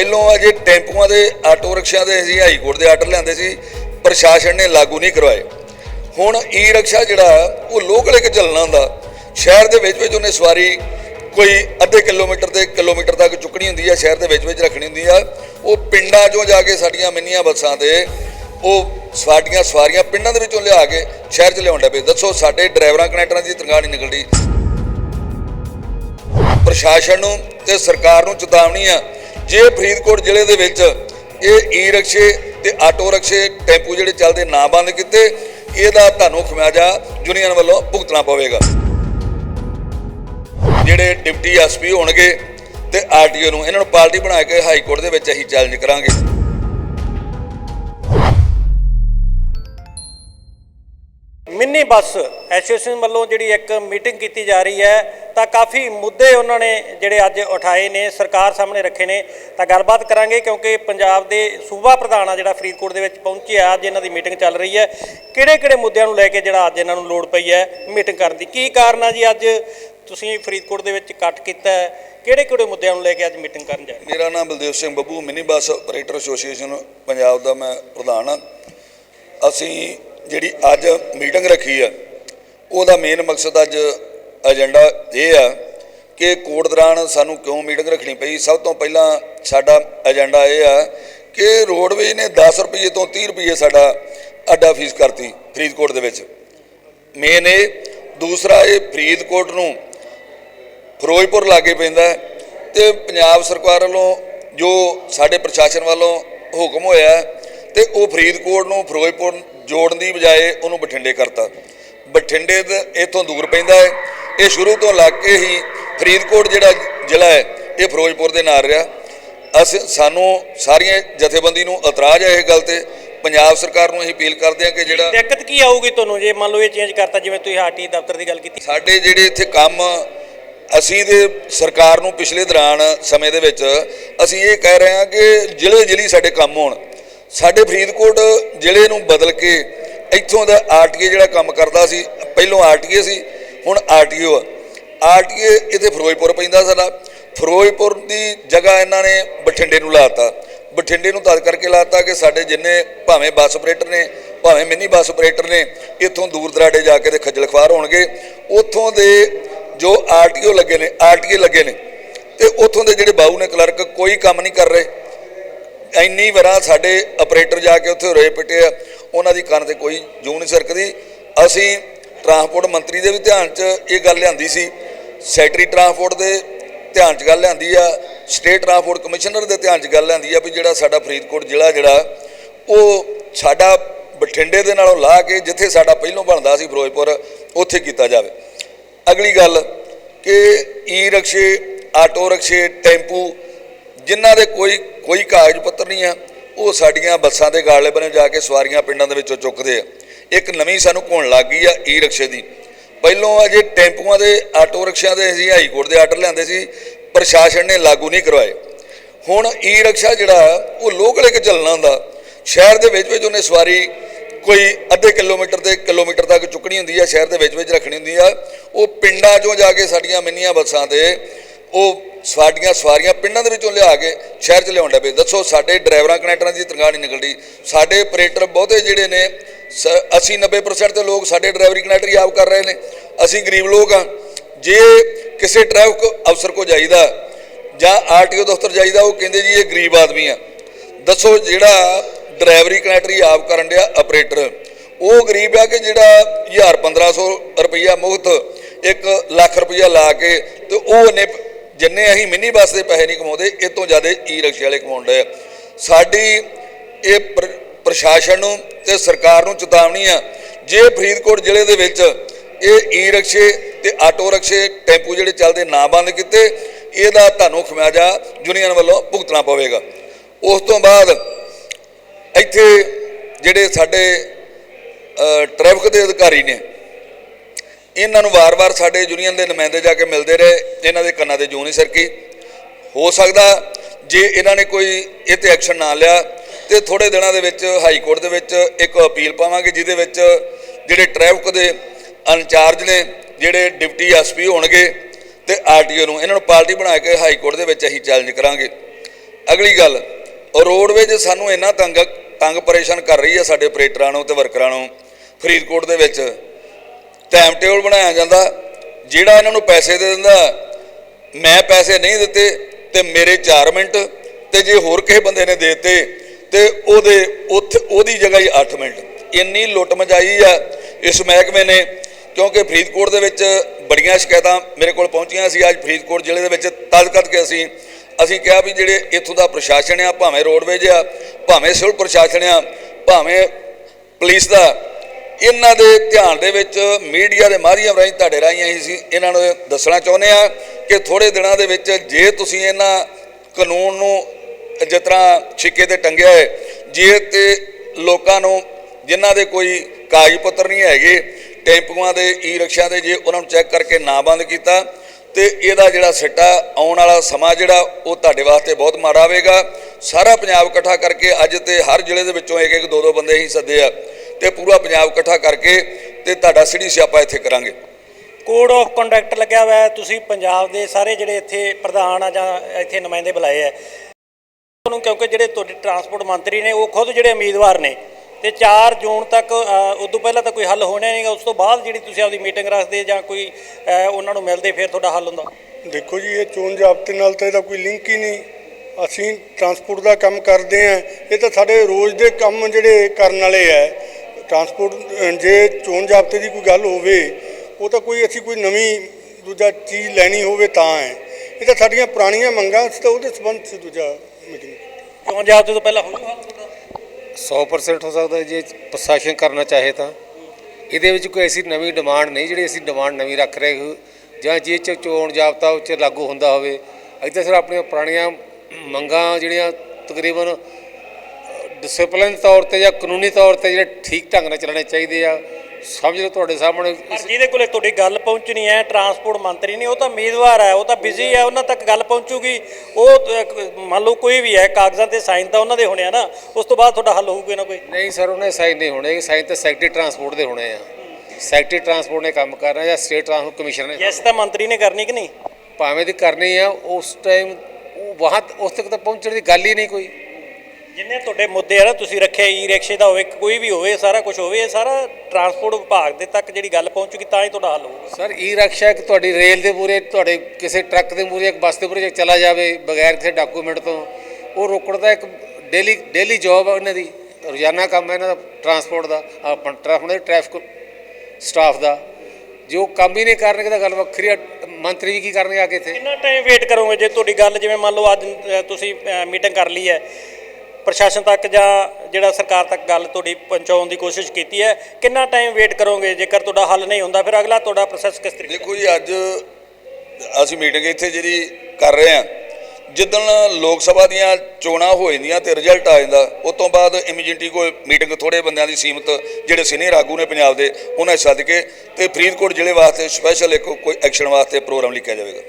ਪਹਿਲੋਂ ਅਜੇ ਟੈਂਪੂਆਂ ਦੇ, ਆਟੋ ਰਿਕਸ਼ਿਆਂ ਦੇ ਅਸੀਂ ਹਾਈ ਕੋਰਟ ਦੇ ਆਰਡਰ ਲਿਆਂਦੇ ਸੀ, ਪ੍ਰਸ਼ਾਸਨ ਨੇ ਲਾਗੂ ਨਹੀਂ ਕਰਵਾਏ। ਹੁਣ ਈ ਰਿਕਸ਼ਾ ਜਿਹੜਾ, ਉਹ ਲੋਕਲ ਇੱਕ ਚੱਲਣਾ ਹੁੰਦਾ। ਸ਼ਹਿਰ ਦੇ ਵਿੱਚ ਵਿੱਚ ਉਹਨੇ ਸਵਾਰੀ ਕੋਈ ਅੱਧੇ ਕਿਲੋਮੀਟਰ ਤੇ ਕਿਲੋਮੀਟਰ ਤੱਕ ਚੁੱਕਣੀ ਹੁੰਦੀ ਆ, ਸ਼ਹਿਰ ਦੇ ਵਿੱਚ ਵਿੱਚ ਰੱਖਣੀ ਹੁੰਦੀ ਆ। ਉਹ ਪਿੰਡਾਂ 'ਚੋਂ ਜਾ ਕੇ ਸਾਡੀਆਂ ਮਿੰਨੀਆਂ ਬੱਸਾਂ ਤੇ, ਉਹ ਸਾਡੀਆਂ ਸਵਾਰੀਆਂ ਪਿੰਡਾਂ ਦੇ ਵਿੱਚੋਂ ਲਿਆ ਕੇ ਸ਼ਹਿਰ 'ਚ ਲਿਆਉਂਦਾ ਪਏ ਦੱਸੋ, ਸਾਡੇ ਡਰਾਈਵਰਾਂ ਕਨੈਕਟਰਾਂ ਦੀ ਤਨਖਾਹ ਨਹੀਂ ਨਿਕਲਦੀ। ਪ੍ਰਸ਼ਾਸਨ ਨੂੰ ਤੇ ਸਰਕਾਰ ਨੂੰ ਚੇਤਾਵਨੀ ਆ ਜੇ ਫਰੀਦਕੋਟ ਜ਼ਿਲ੍ਹੇ ਦੇ ਵਿੱਚ ਇਹ ਈ ਰਿਕਸ਼ੇ ਤੇ ਆਟੋ ਰਿਕਸ਼ੇ ਟੈਂਪੂ ਜਿਹੜੇ ਚੱਲਦੇ ਨਾ ਬੰਦ ਕੀਤੇ, ਇਹਦਾ ਤੁਹਾਨੂੰ ਖਮਿਆਜਾ ਯੂਨੀਅਨ ਵੱਲੋਂ ਭੁਗਤਣਾ ਪਵੇਗਾ। ਜਿਹੜੇ ਡਿਪਟੀ ਐਸਪੀ ਹੋਣਗੇ ਤੇ ਆਰਟੀਓ ਨੂੰ ਇਹਨਾਂ ਨੂੰ ਪਾਰਟੀ ਬਣਾ ਕੇ ਹਾਈ ਕੋਰਟ ਦੇ ਵਿੱਚ ਅਸੀਂ ਚੈਲੰਜ ਕਰਾਂਗੇ। ਮਿੰਨੀ ਬੱਸ ਐਸੋਸੀਏਸ਼ਨ ਵੱਲੋਂ ਜਿਹੜੀ ਇੱਕ ਮੀਟਿੰਗ ਕੀਤੀ ਜਾ ਰਹੀ ਹੈ, ਤਾਂ ਕਾਫੀ ਮੁੱਦੇ ਉਹਨਾਂ ਨੇ ਜਿਹੜੇ ਅੱਜ ਉਠਾਏ ਨੇ, ਸਰਕਾਰ ਸਾਹਮਣੇ ਰੱਖੇ ਨੇ। ਤਾਂ ਗੱਲਬਾਤ ਕਰਾਂਗੇ ਕਿਉਂਕਿ ਪੰਜਾਬ ਦੇ ਸੂਬਾ ਪ੍ਰਧਾਨ ਆ ਜਿਹੜਾ ਫਰੀਦਕੋਟ ਦੇ ਵਿੱਚ ਪਹੁੰਚਿਆ ਅੱਜ ਇਹਨਾਂ ਦੀ ਮੀਟਿੰਗ ਚੱਲ ਰਹੀ ਹੈ। ਕਿਹੜੇ ਕਿਹੜੇ ਮੁੱਦਿਆਂ ਨੂੰ ਲੈ ਕੇ ਜਿਹੜਾ ਅੱਜ ਇਹਨਾਂ ਨੂੰ ਲੋੜ ਪਈ ਹੈ ਮੀਟਿੰਗ ਕਰਨ ਦੀ? ਕੀ ਕਾਰਨ ਆ ਜੀ ਅੱਜ ਤੁਸੀਂ ਫਰੀਦਕੋਟ ਦੇ ਵਿੱਚ ਇਕੱਠ ਕੀਤਾ ਕਿਹੜੇ ਕਿਹੜੇ ਮੁੱਦਿਆਂ ਨੂੰ ਲੈ ਕੇ ਅੱਜ ਮੀਟਿੰਗ ਕਰਨ ਜਾ ਰਹੇ ਮੇਰਾ ਨਾਮ Baldev Singh Babbu, mini bus operator association Punjab ਦਾ ਮੈਂ ਪ੍ਰਧਾਨ ਹਾਂ। ਅਸੀਂ ਜਿਹੜੀ ਅੱਜ ਮੀਟਿੰਗ ਰੱਖੀ ਆ, ਉਹਦਾ ਮੇਨ ਮਕਸਦ ਅੱਜ ਏਜੰਡਾ ਇਹ ਆ ਕਿ ਕੋਰਟ ਦੌਰਾਨ ਸਾਨੂੰ ਕਿਉਂ ਮੀਟਿੰਗ ਰੱਖਣੀ ਪਈ? ਸਭ ਤੋਂ ਪਹਿਲਾਂ ਸਾਡਾ ਏਜੰਡਾ ਇਹ ਆ ਕਿ ਰੋਡਵੇਜ ਨੇ 10 ਰੁਪਏ ਤੋਂ 30 ਰੁਪਏ ਸਾਡਾ ਅੱਡਾ ਫੀਸ ਕਰਤੀ ਫਰੀਦਕੋਟ ਦੇ ਵਿੱਚ। ਮੇਨ ਇਹ, ਦੂਸਰਾ ਇਹ ਫਰੀਦਕੋਟ ਨੂੰ ਫਿਰੋਜ਼ਪੁਰ ਲਾਗੇ ਪੈਂਦਾ ਹੈ ਤੇ ਪੰਜਾਬ ਸਰਕਾਰ ਵੱਲੋਂ ਜੋ ਸਾਡੇ ਪ੍ਰਸ਼ਾਸਨ ਵੱਲੋਂ ਹੁਕਮ ਹੋਇਆ ਹੈ ਤੇ ਉਹ ਫਰੀਦਕੋਟ ਨੂੰ ਫਿਰੋਜ਼ਪੁਰ ਜੋੜਨ ਦੀ ਬਜਾਏ ਉਹਨੂੰ ਬਠਿੰਡੇ ਕਰਤਾ। ਬਠਿੰਡੇ ਦੇ ਇਥੋਂ ਦੂਰ ਪੈਂਦਾ ਹੈ। ਇਹ ਸ਼ੁਰੂ ਤੋਂ ਲੱਗ ਕੇ ਹੀ ਫਰੀਦਕੋਟ ਜਿਹੜਾ ਜ਼ਿਲ੍ਹਾ ਹੈ ਇਹ ਫਿਰੋਜ਼ਪੁਰ ਦੇ ਨਾਲ ਰਿਹਾ। ਅਸੀਂ ਸਾਨੂੰ ਸਾਰੀਆਂ ਜਥੇਬੰਦੀ ਨੂੰ ਇਤਰਾਜ਼ ਹੈ ਇਹ ਗੱਲ ਤੇ। ਪੰਜਾਬ ਸਰਕਾਰ ਨੂੰ ਅਸੀਂ ਅਪੀਲ ਕਰਦੇ ਹਾਂ ਕਿ ਜਿਹੜਾ ਦਿੱਕਤ ਕੀ ਆਊਗੀ ਤੁਹਾਨੂੰ? ਜੇ ਮੰਨ ਲਓ ਇਹ ਚੇਂਜ ਕਰਤਾ ਜਿਵੇਂ ਤੁਸੀਂ ਆਰਟੀ ਦਫ਼ਤਰ ਦੀ ਗੱਲ ਕੀਤੀ। ਸਾਡੇ ਜਿਹੜੇ ਇੱਥੇ ਕੰਮ ਅਸੀਂ ਦੇ ਸਰਕਾਰ ਨੂੰ ਪਿਛਲੇ ਦੌਰਾਨ ਸਮੇਂ ਦੇ ਵਿੱਚ ਅਸੀਂ ਇਹ ਕਹਿ ਰਹੇ ਹਾਂ ਕਿ ਜ਼ਿਲ੍ਹੇ ਜ਼ਿਲ੍ਹੇ ਸਾਡੇ ਕੰਮ ਹੋਣ। ਸਾਡੇ ਫਰੀਦਕੋਟ ਜ਼ਿਲ੍ਹੇ ਨੂੰ ਬਦਲ ਕੇ ਇੱਥੋਂ ਦਾ ਆਰਟੀਏ ਜਿਹੜਾ ਕੰਮ ਕਰਦਾ ਸੀ, ਪਹਿਲੋਂ ਆਰਟੀਏ ਸੀ, ਹੁਣ ਆਰਟੀਓ ਆ। ਆਰਟੀਏ ਇੱਥੇ ਫਿਰੋਜ਼ਪੁਰ ਪੈਂਦਾ ਸਾਡਾ। ਫਿਰੋਜ਼ਪੁਰ ਦੀ ਜਗ੍ਹਾ ਇਹਨਾਂ ਨੇ ਬਠਿੰਡੇ ਨੂੰ ਲਾਤਾ। ਬਠਿੰਡੇ ਨੂੰ ਤਦ ਕਰਕੇ ਲਾਤਾ ਕਿ ਸਾਡੇ ਜਿੰਨੇ ਭਾਵੇਂ ਬੱਸ ਆਪਰੇਟਰ ਨੇ, ਭਾਵੇਂ ਮਿੰਨੀ ਬੱਸ ਆਪਰੇਟਰ ਨੇ, ਇੱਥੋਂ ਦੂਰ ਦਰਾਡੇ ਜਾ ਕੇ ਤੇ ਖੱਜਲ ਖਵਾਰ ਹੋਣਗੇ। ਉੱਥੋਂ ਦੇ ਜੋ ਆਰਟੀਓ ਲੱਗੇ ਨੇ, ਆਰਟੀਏ ਲੱਗੇ ਨੇ, ਤੇ ਉੱਥੋਂ ਦੇ ਜਿਹੜੇ ਬਾਊ ਨੇ ਕਲਰਕ ਕੋਈ ਕੰਮ ਨਹੀਂ ਕਰ ਰਹੇ। ਇੰਨੀ ਵਾਰਾਂ ਸਾਡੇ ਆਪਰੇਟਰ ਜਾ ਕੇ ਉੱਥੇ ਰੋਏ ਪਿੱਟੇ ਆ, ਉਹਨਾਂ ਦੀ ਕੰਨ ਤੇ ਕੋਈ ਜੂੰ ਨਹੀਂ ਸਰਕਦੀ। ਅਸੀਂ ਟਰਾਂਸਪੋਰਟ ਮੰਤਰੀ ਦੇ ਵੀ ਧਿਆਨ 'ਚ ਇਹ ਗੱਲ ਲਿਆਂਦੀ ਸੀ। ਸੈਕਟਰੀ ਟਰਾਂਸਪੋਰਟ ਦੇ ਧਿਆਨ 'ਚ ਗੱਲ ਲਿਆਂਦੀ ਆ, ਸਟੇਟ ਟਰਾਂਸਪੋਰਟ ਕਮਿਸ਼ਨਰ ਦੇ ਧਿਆਨ 'ਚ ਗੱਲ ਲਿਆਂਦੀ ਆ ਵੀ ਜਿਹੜਾ ਸਾਡਾ ਫਰੀਦਕੋਟ ਜ਼ਿਲ੍ਹਾ ਜਿਹੜਾ, ਉਹ ਸਾਡਾ ਬਠਿੰਡੇ ਦੇ ਨਾਲੋਂ ਲਾ ਕੇ ਜਿੱਥੇ ਸਾਡਾ ਪਹਿਲੋਂ ਬਣਦਾ ਸੀ ਫਿਰੋਜ਼ਪੁਰ, ਉੱਥੇ ਕੀਤਾ ਜਾਵੇ। ਅਗਲੀ ਗੱਲ ਕਿ ਈ ਰਿਕਸ਼ੇ ਆਟੋ ਰਿਕਸ਼ੇ ਟੈਂਪੂ ਜਿਨ੍ਹਾਂ ਦੇ ਕੋਈ ਕੋਈ ਕਾਗਜ਼ ਪੱਤਰ ਨਹੀਂ ਆ, ਉਹ ਸਾਡੀਆਂ ਬੱਸਾਂ ਦੇ ਗਾਲੇ ਬਣੇ ਜਾ ਕੇ ਸਵਾਰੀਆਂ ਪਿੰਡਾਂ ਦੇ ਵਿੱਚੋਂ ਚੁੱਕਦੇ ਆ। ਇੱਕ ਨਵੀਂ ਸਾਨੂੰ ਘੁਣ ਲੱਗ ਗਈ ਆ ਈ ਰਿਕਸ਼ੇ ਦੀ। ਪਹਿਲੋਂ ਅਜੇ ਟੈਂਪੂਆਂ ਦੇ ਆਟੋ ਰਿਕਸ਼ਿਆਂ ਦੇ ਅਸੀਂ ਹਾਈ ਕੋਰਟ ਦੇ ਆਰਡਰ ਲਿਆਂਦੇ ਸੀ, ਪ੍ਰਸ਼ਾਸਨ ਨੇ ਲਾਗੂ ਨਹੀਂ ਕਰਵਾਏ। ਹੁਣ ਈ ਰਿਕਸ਼ਾ ਜਿਹੜਾ, ਉਹ ਲੋਕਲ ਇੱਕ ਚੱਲਣਾ ਹੁੰਦਾ। ਸ਼ਹਿਰ ਦੇ ਵਿੱਚ ਵਿੱਚ ਉਹਨੇ ਸਵਾਰੀ ਕੋਈ ਅੱਧੇ ਕਿਲੋਮੀਟਰ ਤੇ ਕਿਲੋਮੀਟਰ ਤੱਕ ਚੁੱਕਣੀ ਹੁੰਦੀ ਆ, ਸ਼ਹਿਰ ਦੇ ਵਿੱਚ ਵਿੱਚ ਰੱਖਣੀ ਹੁੰਦੀ ਆ। ਉਹ ਪਿੰਡਾਂ 'ਚੋਂ ਜਾ ਕੇ ਸਾਡੀਆਂ ਮਿੰਨੀਆਂ ਬੱਸਾਂ ਤੇ ਉਹ ਸਾਡੀਆਂ ਸਵਾਰੀਆਂ ਪਿੰਡਾਂ ਦੇ ਵਿੱਚੋਂ ਲਿਆ ਕੇ ਸ਼ਹਿਰ 'ਚ ਲਿਆਉਂਦਾ ਪਏ ਦੱਸੋ, ਸਾਡੇ ਡਰਾਈਵਰਾਂ ਕਨੈਕਟਰਾਂ ਦੀ ਤਨਖਾਹ ਨਹੀਂ ਨਿਕਲਦੀ। ਸਾਡੇ ਆਪਰੇਟਰ ਬਹੁਤੇ ਜਿਹੜੇ ਨੇ 80 90% ਤੇ ਲੋਕ ਸਾਡੇ ਡਰਾਈਵਰੀ ਕਨੈਕਟਰ ਹੀ ਆਪ ਕਰ ਰਹੇ ਨੇ। ਅਸੀਂ ਗਰੀਬ ਲੋਕ ਆ ਜੇ ਕਿਸੇ ਟ੍ਰੈਫਿਕ ਅਫਸਰ ਕੋ ਜਾਈਦਾ, ਜਾਂ ਆਰਟੀਓ ਦਫ਼ਤਰ ਜਾਈਦਾ, ਉਹ ਕਹਿੰਦੇ ਜੀ ਇਹ ਗਰੀਬ ਆਦਮੀ ਆ। ਦੱਸੋ, ਜਿਹੜਾ ਡਰਾਈਵਰੀ ਕਨੈਕਟਰ ਹੀ ਆਪ ਕਰਨ ਡਿਆ ਆਪਰੇਟਰ, ਉਹ ਗਰੀਬ ਆ ਕਿ ਜਿਹੜਾ 1000 1500 ਰੁਪਈਆ ਮੁਫਤ 1 ਲੱਖ ਰੁਪਈਆ ਲਾ ਕੇ ਤੇ ਉਹ ਨੇ ਜਿੰਨੇ ਅਸੀਂ ਮਿੰਨੀ ਬੱਸ ਦੇ ਪੈਸੇ ਨਹੀਂ ਕਮਾਉਂਦੇ ਇਹ ਤੋਂ ਜ਼ਿਆਦਾ ਈ ਰਿਕਸ਼ੇ ਵਾਲੇ ਕਮਾਉਂਦੇ ਆ। ਸਾਡੀ ਇਹ ਪ੍ਰ- ਪ੍ਰਸ਼ਾਸਨ ਨੂੰ ਤੇ ਸਰਕਾਰ ਨੂੰ ਚੇਤਾਵਨੀ ਆ ਜੇ ਫਰੀਦਕੋਟ ਜ਼ਿਲ੍ਹੇ ਦੇ ਵਿੱਚ ਇਹ ਈ ਰਿਕਸ਼ੇ ਤੇ ਆਟੋ ਰਿਕਸ਼ੇ ਟੈਂਪੂ ਜਿਹੜੇ ਚੱਲਦੇ ਨਾ ਬੰਦ ਕੀਤੇ ਇਹਦਾ ਤੁਹਾਨੂੰ ਖਮਿਆਜਾ ਯੂਨੀਅਨ ਵੱਲੋਂ ਭੁਗਤਣਾ ਪਵੇਗਾ। ਉਸ ਤੋਂ ਬਾਅਦ ਇੱਥੇ ਜਿਹੜੇ ਸਾਡੇ ਅ, ਟ੍ਰੈਫਿਕ ਦੇ ਅਧਿਕਾਰੀ ਨੇ ਇਹਨਾਂ ਨੂੰ ਵਾਰ-ਵਾਰ ਸਾਡੇ ਯੂਨੀਅਨ ਦੇ ਨੁਮਾਇੰਦੇ ਜਾ ਕੇ ਮਿਲਦੇ ਰਹੇ, ਇਹਨਾਂ ਦੇ ਕੰਨਾਂ ਤੇ ਜੂੰ ਨਹੀਂ ਸਰਕੀ। ਹੋ ਸਕਦਾ ਜੇ ਇਹਨਾਂ ਨੇ ਕੋਈ ਇਹ ਤੇ ਐਕਸ਼ਨ ਨਾ ਲਿਆ, ਤੇ ਥੋੜੇ ਦਿਨਾਂ ਦੇ ਵਿੱਚ ਹਾਈ ਕੋਰਟ ਦੇ ਵਿੱਚ ਇੱਕ ਅਪੀਲ ਪਾਵਾਂਗੇ, ਜਿਹਦੇ ਵਿੱਚ ਜਿਹੜੇ ਟ੍ਰੈਫਿਕ ਦੇ ਇੰਚਾਰਜ ਨੇ, ਜਿਹੜੇ ਡਿਪਟੀ ਐਸਪੀ ਹੋਣਗੇ, ਤੇ ਆਰਟੀਓ ਨੂੰ ਇਹਨਾਂ ਨੂੰ ਪਾਰਟੀ ਬਣਾ ਕੇ ਹਾਈ ਕੋਰਟ ਦੇ ਵਿੱਚ ਅਸੀਂ ਚੈਲੰਜ ਕਰਾਂਗੇ। ਅਗਲੀ ਗੱਲ, ਰੋਡਵੇਜ ਸਾਨੂੰ ਇੰਨਾ ਤੰਗ ਤੰਗ ਪਰੇਸ਼ਾਨ ਕਰ ਰਹੀ ਹੈ ਸਾਡੇ ਆਪਰੇਟਰਾਂ ਨੂੰ ਤੇ ਵਰਕਰਾਂ ਨੂੰ, ਫਰੀਦਕੋਟ ਦੇ ਵਿੱਚ। ਟਾਈਮ ਟੇਬਲ ਬਣਾਇਆ ਜਾਂਦਾ, ਜਿਹੜਾ ਇਹਨਾਂ ਨੂੰ ਪੈਸੇ ਦੇ ਦਿੰਦਾ, ਮੈਂ ਪੈਸੇ ਨਹੀਂ ਦਿੱਤੇ ਤੇ ਮੇਰੇ 4 ਮਿੰਟ, ਤੇ ਜੇ ਹੋਰ ਕਿਸੇ ਬੰਦੇ ਨੇ ਦੇ ਦਿੱਤੇ, ਤੇ ਉਹਦੇ ਉੱਥੇ, ਉਹਦੀ ਜਗ੍ਹਾ ਹੀ 8 ਮਿੰਟ। ਇੰਨੀ ਲੁੱਟ ਮਚਾਈ ਆ ਇਸ ਮਹਿਕਮੇ ਨੇ, ਕਿਉਂਕਿ ਫਰੀਦਕੋਟ ਦੇ ਵਿੱਚ ਬੜੀਆਂ ਸ਼ਿਕਾਇਤਾਂ ਮੇਰੇ ਕੋਲ ਪਹੁੰਚੀਆਂ ਸੀ। ਅੱਜ ਫਰੀਦਕੋਟ ਜ਼ਿਲ੍ਹੇ ਦੇ ਵਿੱਚ ਤਦ ਕਰਕੇ ਅਸੀਂ ਅਸੀਂ ਕਿਹਾ ਵੀ ਜਿਹੜੇ ਇੱਥੋਂ ਦਾ ਪ੍ਰਸ਼ਾਸਨ ਆ, ਭਾਵੇਂ ਰੋਡਵੇਜ ਆ, ਭਾਵੇਂ ਸਿਵਲ ਪ੍ਰਸ਼ਾਸਨ ਆ, ਭਾਵੇਂ ਪੁਲਿਸ ਦਾ ਇਹਨਾਂ ਦੇ ਧਿਆਨ ਦੇ ਵਿੱਚ ਮੀਡੀਆ ਦੇ ਮਾਧਿਅਮ ਰਾਹੀਂ ਤੁਹਾਡੇ ਰਾਹੀਂ ਅਸੀਂ ਸੀ, ਇਹਨਾਂ ਨੂੰ ਦੱਸਣਾ ਚਾਹੁੰਦੇ ਆ ਕਿ ਥੋੜੇ ਦਿਨਾਂ ਦੇ ਵਿੱਚ ਜੇ ਤੁਸੀਂ ਇਹਨਾਂ ਕਾਨੂੰਨ ਨੂੰ ਜਿਸ ਤਰ੍ਹਾਂ ਛਿੱਕੇ ਤੇ ਟੰਗਿਆ ਹੈ, ਜੇ ਤੇ ਲੋਕਾਂ ਨੂੰ ਜਿਨ੍ਹਾਂ ਦੇ ਕੋਈ ਕਾਗਜ਼ ਪੱਤਰ ਨਹੀਂ ਹੈਗੇ, ਟੈਂਪੂਆਂ ਦੇ ਈ ਰਿਕਸ਼ਾ ਦੇ, ਜੇ ਉਹਨਾਂ ਨੂੰ ਚੈੱਕ ਕਰਕੇ ਨਾ ਬੰਦ ਕੀਤਾ, ਤੇ ਇਹਦਾ ਜਿਹੜਾ ਸਿੱਟਾ ਆਉਣ ਵਾਲਾ ਸਮਾਂ ਜਿਹੜਾ, ਉਹ ਤੁਹਾਡੇ ਵਾਸਤੇ ਬਹੁਤ ਮਾੜਾ ਆਵੇਗਾ ਸਾਰਾ ਪੰਜਾਬ ਇਕੱਠਾ ਕਰਕੇ ਅੱਜ ਤੇ ਹਰ ਜ਼ਿਲ੍ਹੇ ਦੇ ਵਿੱਚੋਂ ਇੱਕ ਇੱਕ ਦੋ ਦੋ ਬੰਦੇ ਹੀ ਸੱਦੇ ਆ। ਤੇ ਪੂਰਾ ਪੰਜਾਬ ਇਕੱਠਾ ਕਰਕੇ ਤੇ ਤੁਹਾਡਾ ਸਿੜੀ ਸਿਆਪਾ ਇੱਥੇ ਕਰਾਂਗੇ। ਕੋਡ ਆਫ ਕੰਡਕਟ ਲੱਗਿਆ ਹੋਇਆ ਹੈ ਤੁਸੀਂ ਪੰਜਾਬ ਦੇ ਸਾਰੇ ਜਿਹੜੇ ਇੱਥੇ ਪ੍ਰਧਾਨ ਆ ਜਾਂ ਇੱਥੇ ਨੁਮਾਇੰਦੇ ਬੁਲਾਏ ਆ ਤੁਹਾਨੂੰ ਕਿਉਂਕਿ ਜਿਹੜੇ ਤੁਹਾਡੇ ਟਰਾਂਸਪੋਰਟ ਮੰਤਰੀ ਨੇ ਉਹ ਖੁਦ ਜਿਹੜੇ ਉਮੀਦਵਾਰ ਨੇ ਤੇ 4 ਜੂਨ ਤੱਕ ਉਦੋਂ ਪਹਿਲਾਂ ਤਾਂ ਕੋਈ ਹੱਲ ਹੋਣਾ ਨਹੀਂਗਾ ਉਸ ਤੋਂ ਬਾਅਦ ਜਿਹੜੀ ਤੁਸੀਂ ਆਪਦੀ ਮੀਟਿੰਗ ਰੱਖਦੇ ਜਾਂ ਕੋਈ ਉਹਨਾਂ ਨੂੰ ਮਿਲਦੇ ਫਿਰ ਤੁਹਾਡਾ ਹੱਲ ਹੁੰਦਾ। ਦੇਖੋ ਜੀ ਇਹ ਚੋਣ ਜ਼ਾਬਤੇ ਨਾਲ ਤਾਂ ਇਹਦਾ ਕੋਈ ਲਿੰਕ ਹੀ ਨਹੀਂ। ਅਸੀਂ ਟਰਾਂਸਪੋਰਟ ਦਾ ਕੰਮ ਕਰਦੇ ਆਂ ਇਹ ਤਾਂ ਸਾਡੇ ਰੋਜ਼ ਦੇ ਕੰਮ ਜਿਹੜੇ ਕਰਨ ਵਾਲੇ ਆ। ਟਰਾਂਸਪੋਰਟ ਜੇ ਚੋਣ ਜ਼ਾਬਤੇ ਦੀ ਕੋਈ ਗੱਲ ਹੋਵੇ ਉਹ ਤਾਂ ਕੋਈ ਅਸੀਂ ਕੋਈ ਨਵੀਂ ਦੂਜਾ ਚੀਜ਼ ਲੈਣੀ ਹੋਵੇ ਤਾਂ ਹੈ। ਇਹ ਤਾਂ ਸਾਡੀਆਂ ਪੁਰਾਣੀਆਂ ਮੰਗਾਂ ਸੀ ਤਾਂ ਉਹਦੇ ਸੰਬੰਧ 'ਚ ਦੂਜਾ ਮੀਟਿੰਗ ਕਿਉਂ ਜਾਬਤੇ ਤੋਂ ਪਹਿਲਾਂ ਹੋ ਜੂ ਹੱਲ ਤੁਹਾਡਾ 100% ਹੋ ਸਕਦਾ ਜੇ ਪ੍ਰਸ਼ਾਸਨ ਕਰਨਾ ਚਾਹੇ ਤਾਂ। ਇਹਦੇ ਵਿੱਚ ਕੋਈ ਐਸੀ ਨਵੀਂ ਡਿਮਾਂਡ ਨਹੀਂ ਜਿਹੜੀ ਅਸੀਂ ਡਿਮਾਂਡ ਨਵੀਂ ਰੱਖ ਰਹੇ ਹੋ ਜਾਂ ਜੇ ਚ ਚੋਣ ਜਾਬਤਾ ਉੱਚ ਲਾਗੂ ਹੁੰਦਾ ਹੋਵੇ। ਅਸੀਂ ਤਾਂ ਸਿਰ ਆਪਣੀਆਂ ਪੁਰਾਣੀਆਂ ਮੰਗਾਂ ਜਿਹੜੀਆਂ ਤਕਰੀਬਨ ਡਿਸਪਲਿਨ ਤੌਰ ਤੇ ਜਾਂ ਕਾਨੂੰਨੀ ਤੌਰ ਤੇ ਜਿਹੜੇ ਠੀਕ ਢੰਗ ਨਾਲ ਚੱਲਣੇ ਚਾਹੀਦੇ ਆ ਸਮਝ ਲਓ ਤੁਹਾਡੇ ਸਾਹਮਣੇ ਪਰ ਜਿਹਦੇ ਕੋਲੇ ਤੁਹਾਡੀ ਗੱਲ ਪਹੁੰਚਣੀ ਹੈ ਟਰਾਂਸਪੋਰਟ ਮੰਤਰੀ ਨਹੀਂ ਉਹ ਤਾਂ ਉਮੀਦਵਾਰ ਹੈ ਉਹ ਤਾਂ ਬਿਜ਼ੀ ਹੈ ਉਹਨਾਂ ਤੱਕ ਗੱਲ ਪਹੁੰਚੂਗੀ। ਉਹ ਮੰਨ ਲਓ ਕੋਈ ਵੀ ਹੈ ਕਾਗਜ਼ਾਂ ਤੇ ਸਾਈਨ ਤਾਂ ਉਹਨਾਂ ਦੇ ਹੋਣੇ ਆ ਨਾ ਉਸ ਤੋਂ ਬਾਅਦ ਤੁਹਾਡਾ ਹੱਲ ਹੋਊਗਾ ਨਾ ਕੋਈ? ਨਹੀਂ ਸਰ ਉਹਨੇ ਸਾਈਨ ਨਹੀਂ ਹੋਣੇ ਸਾਈਨ ਤਾਂ ਸੈਕਟਰੀ ਟਰਾਂਸਪੋਰਟ ਦੇ ਹੋਣੇ ਆ। ਸੈਕਟਰੀ ਟਰਾਂਸਪੋਰਟ ਨੇ ਕੰਮ ਕਰਨਾ ਜਾਂ ਸਟੇਟ ਟਰਾਂਸਪੋਰਟ ਕਮਿਸ਼ਨਰ ਨੇ ਯੈਸ ਤਾਂ ਮੰਤਰੀ ਨੇ ਕਰਨੀ ਕਿ ਨਹੀਂ? ਭਾਵੇਂ ਦੀ ਕਰਨੀ ਆ ਉਸ ਟਾਈਮ ਉਹ ਵਾਹ ਉਸ ਤੱਕ ਤਾਂ ਪਹੁੰਚਣ ਦੀ ਗੱਲ ਹੀ ਨਹੀਂ ਕੋਈ। ਜਿੰਨੇ ਤੁਹਾਡੇ ਮੁੱਦੇ ਆ ਨਾ ਤੁਸੀਂ ਰੱਖਿਆ ਈ ਰਿਕਸ਼ੇ ਦਾ ਹੋਵੇ ਕੋਈ ਵੀ ਹੋਵੇ ਸਾਰਾ ਕੁਝ ਹੋਵੇ ਇਹ ਸਾਰਾ ਟਰਾਂਸਪੋਰਟ ਵਿਭਾਗ ਦੇ ਤੱਕ ਜਿਹੜੀ ਗੱਲ ਪਹੁੰਚੂਗੀ ਤਾਂ ਹੀ ਤੁਹਾਡਾ ਹੱਲ ਹੋਊਗਾ। ਸਰ ਈ ਰਿਕਸ਼ਾ ਇੱਕ ਤੁਹਾਡੀ ਰੇਲ ਦੇ ਮੂਹਰੇ ਤੁਹਾਡੇ ਕਿਸੇ ਟਰੱਕ ਦੇ ਮੂਹਰੇ ਇੱਕ ਬੱਸ ਦੇ ਜੇ ਚਲਾ ਜਾਵੇ ਬਗੈਰ ਕਿਸੇ ਡਾਕੂਮੈਂਟ ਤੋਂ ਉਹ ਰੋਕਣ ਦਾ ਇੱਕ ਡੇਲੀ ਡੇਲੀ ਜੌਬ ਹੈ ਇਹਨਾਂ ਦੀ। ਰੋਜ਼ਾਨਾ ਕੰਮ ਹੈ ਇਹਨਾਂ ਦਾ ਟਰਾਂਸਪੋਰਟ ਦਾ ਆਪਣਾ ਟ੍ਰੈਫਿਕ ਟ੍ਰੈਫਿਕ ਸਟਾਫ ਦਾ। ਜੋ ਕੰਮ ਹੀ ਨਹੀਂ ਕਰਨਗੇ ਤਾਂ ਗੱਲ ਵੱਖਰੀ ਆ। ਮੰਤਰੀ ਵੀ ਕੀ ਕਰਨਗੇ ਆ ਕੇ ਇੱਥੇ? ਕਿੰਨਾ ਟਾਈਮ ਵੇਟ ਕਰੋਗੇ? ਜੇ ਤੁਹਾਡੀ ਗੱਲ ਜਿਵੇਂ ਮੰਨ ਲਓ ਅੱਜ ਤੁਸੀਂ ਮੀਟਿੰਗ ਕਰ ਲਈ ਹੈ ਪ੍ਰਸ਼ਾਸਨ ਤੱਕ ਜਾਂ ਜਿਹੜਾ ਸਰਕਾਰ ਤੱਕ ਗੱਲ ਤੁਹਾਡੀ ਪਹੁੰਚਾਉਣ ਦੀ ਕੋਸ਼ਿਸ਼ ਕੀਤੀ ਹੈ, ਕਿੰਨਾ ਟਾਈਮ ਵੇਟ ਕਰੋਗੇ? ਜੇਕਰ ਤੁਹਾਡਾ ਹੱਲ ਨਹੀਂ ਹੁੰਦਾ, ਫਿਰ ਅਗਲਾ ਤੁਹਾਡਾ ਪ੍ਰੋਸੈਸ ਕਿਸ ਤਰੀਕੇ ਦੇਖੋ ਜੀ, ਅੱਜ ਅਸੀਂ ਮੀਟਿੰਗ ਇੱਥੇ ਜਿਹੜੀ ਕਰ ਰਹੇ ਹਾਂ, ਜਿੱਦਣ ਲੋਕ ਸਭਾ ਦੀਆਂ ਚੋਣਾਂ ਹੋ ਜਾਂਦੀਆਂ ਤੇ ਰਿਜ਼ਲਟ ਆ ਜਾਂਦਾ, ਉਸ ਤੋਂ ਬਾਅਦ ਇਮੀਡੀਏਟਲੀ ਕੋਈ ਮੀਟਿੰਗ ਥੋੜੇ ਬੰਦਿਆਂ ਦੀ ਸੀਮਤ ਜਿਹੜੇ ਸੀਨੀਅਰ ਆਗੂ ਨੇ ਪੰਜਾਬ ਦੇ, ਉਹਨਾਂ ਸੱਦ ਕੇ ਤੇ ਫਰੀਦਕੋਟ ਜ਼ਿਲ੍ਹੇ ਵਾਸਤੇ ਸਪੈਸ਼ਲ ਇੱਕ ਕੋਈ ਐਕਸ਼ਨ ਵਾਸਤੇ ਪ੍ਰੋਗਰਾਮ ਲਿਖਿਆ ਜਾਵੇਗਾ।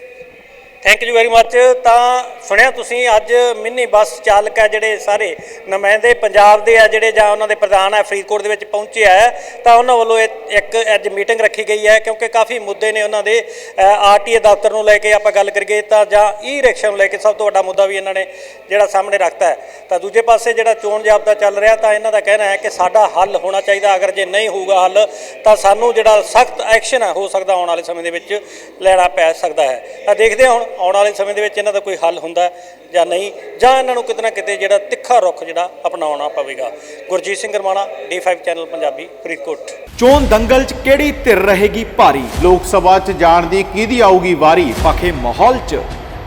ਥੈਂਕ ਯੂ ਵੈਰੀ ਮੱਚ ਤਾਂ ਸੁਣਿਆ ਤੁਸੀਂ ਅੱਜ ਮਿੰਨੀ ਬੱਸ ਚਾਲਕ ਆ ਜਿਹੜੇ ਸਾਰੇ ਨੁਮਾਇੰਦੇ ਪੰਜਾਬ ਦੇ ਆ ਜਿਹੜੇ ਜਾਂ ਉਹਨਾਂ ਦੇ ਪ੍ਰਧਾਨ ਆ, ਫਰੀਦਕੋਟ ਦੇ ਵਿੱਚ ਪਹੁੰਚੇ ਆ। ਤਾਂ ਉਹਨਾਂ ਵੱਲੋਂ ਇਹ- ਇੱਕ ਅੱਜ ਮੀਟਿੰਗ ਰੱਖੀ ਗਈ ਹੈ ਕਿਉਂਕਿ ਕਾਫੀ ਮੁੱਦੇ ਨੇ ਉਹਨਾਂ ਦੇ ਆਰਟੀਏ ਦਫ਼ਤਰ ਨੂੰ ਲੈ ਕੇ ਆਪਾਂ ਗੱਲ ਕਰੀਏ ਤਾਂ ਜਾਂ ਈ ਰਿਕਸ਼ਾ ਨੂੰ ਲੈ ਕੇ ਸਭ ਤੋਂ ਵੱਡਾ ਮੁੱਦਾ ਵੀ ਇਹਨਾਂ ਨੇ ਜਿਹੜਾ ਸਾਹਮਣੇ ਰੱਖਤਾ ਹੈ। ਤਾਂ ਦੂਜੇ ਪਾਸੇ ਜਿਹੜਾ ਚੋਣ ਜਾਬਤਾ ਚੱਲ ਰਿਹਾ ਤਾਂ ਇਹਨਾਂ ਦਾ ਕਹਿਣਾ ਹੈ ਕਿ ਸਾਡਾ ਹੱਲ ਹੋਣਾ ਚਾਹੀਦਾ, ਅਗਰ ਜੇ ਨਹੀਂ ਹੋਊਗਾ ਹੱਲ ਤਾਂ ਸਾਨੂੰ ਜਿਹੜਾ ਸਖਤ ਐਕਸ਼ਨ ਹੈ ਹੋ ਸਕਦਾ ਆਉਣ ਵਾਲੇ ਸਮੇਂ ਦੇ ਵਿੱਚ ਲੈਣਾ ਪੈ ਸਕਦਾ ਹੈ। ਤਾਂ ਦੇਖਦੇ ਹਾਂ ਹੁਣ ਆਉਣ ਵਾਲੇ ਸਮੇਂ ਦੇ ਵਿੱਚ ਇਹਨਾਂ ਦਾ ਕੋਈ ਹੱਲ ਹੁੰਦਾ ਜਾਂ ਨਹੀਂ, ਜਾਂ ਇਹਨਾਂ ਨੂੰ ਕਿਤੇ ਨਾ ਕਿਤੇ ਜਿਹੜਾ ਤਿੱਖਾ ਰੁੱਖ ਜਿਹੜਾ ਅਪਣਾਉਣਾ ਪਵੇਗਾ। Gurjeet Singh Garmana D5 channel Punjabi, Faridkot. ਚੋਣ ਦੰਗਲ 'ਚ ਕਿਹੜੀ ਧਿਰ ਰਹੇਗੀ ਭਾਰੀ? ਲੋਕ ਸਭਾ 'ਚ ਜਾਣ ਦੀ ਕਿਹਦੀ ਆਊਗੀ ਵਾਰੀ? ਪਖੇ ਮਾਹੌਲ 'ਚ।